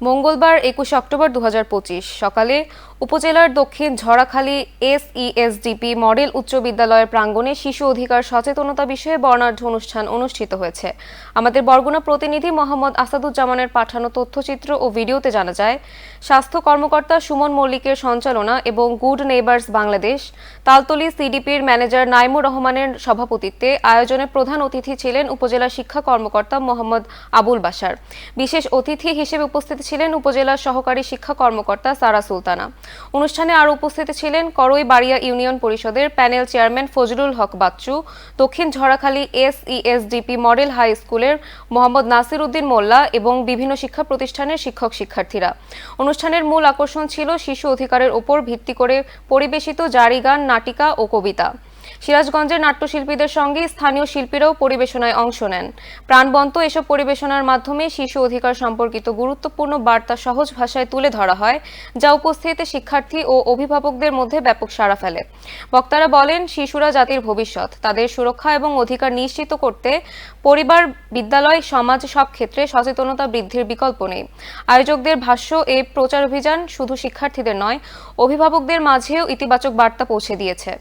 মঙ্গলবার একুশ অক্টোবর দু হাজার পঁচিশ সকালে উপজেলার দক্ষিণ ঝড়াখালী এসইএসডিপি মডেল উচ্চ বিদ্যালয়ের প্রাঙ্গণে শিশু অধিকার সচেতনতা বিষয়ে বর্ণাঢ্য অনুষ্ঠান অনুষ্ঠিত হয়েছে। আমাদের বরগুনা প্রতিনিধি মোহাম্মদ আসাদুজ্জামানের পাঠানো তথ্যচিত্র ও ভিডিওতে জানা যায়, স্বাস্থ্য কর্মকর্তা সুমন মল্লিকের সঞ্চালনা এবং গুড নেইবার্স বাংলাদেশ, তালতলি সিডিপির ম্যানেজার নাইমুর রহমানের সভাপতিত্বে আয়োজনে প্রধান অতিথি ছিলেন উপজেলা শিক্ষা কর্মকর্তা মোহাম্মদ আবুল বাশার। বিশেষ অতিথি হিসেবে উপস্থিত ছিলেন উপজেলা সহকারী শিক্ষা কর্মকর্তা সারা সুলতানা। অনুষ্ঠানে আর উপস্থিত ছিলেন করই বাড়িয়া ইউনিয়ন পরিষদের panel chairman Fazlul Haque Bachchu, Dakshin Jharakhali SESDP model high স্কুলের মোহাম্মদ নাসির উদ্দিন মোল্লা এবং বিভিন্ন শিক্ষা প্রতিষ্ঠানের শিক্ষক শিক্ষার্থীরা। অনুষ্ঠানের মূল আকর্ষণ ছিল শিশু অধিকারের ওপর ভিত্তি করে পরিবেশিত জারি গান নাটিকা ও কবিতা। সিরাজগঞ্জের নাট্যশিল্পীদের সঙ্গে স্থানীয় শিল্পীরাও পরিবেশনায় অংশ নেন। প্রাণবন্ত এসব পরিবেশনার মাধ্যমে শিশু অধিকার সম্পর্কিত গুরুত্বপূর্ণ বার্তা সহজ ভাষায় তুলে ধরা হয়, যা উপস্থিত শিক্ষার্থী ও অভিভাবকদের মধ্যে ব্যাপক সাড়া ফেলে। বক্তারা বলেন, শিশুরা জাতির ভবিষ্যৎ, তাদের সুরক্ষা এবং অধিকার নিশ্চিত করতে পরিবার, বিদ্যালয়, সমাজ সব ক্ষেত্রে সচেতনতা বৃদ্ধির বিকল্প নেই। আয়োজকদের ভাষ্য এই প্রচার অভিযান শুধু শিক্ষার্থীদের নয়, অভিভাবকদের মাঝেও ইতিবাচক বার্তা পৌঁছে দিয়েছে।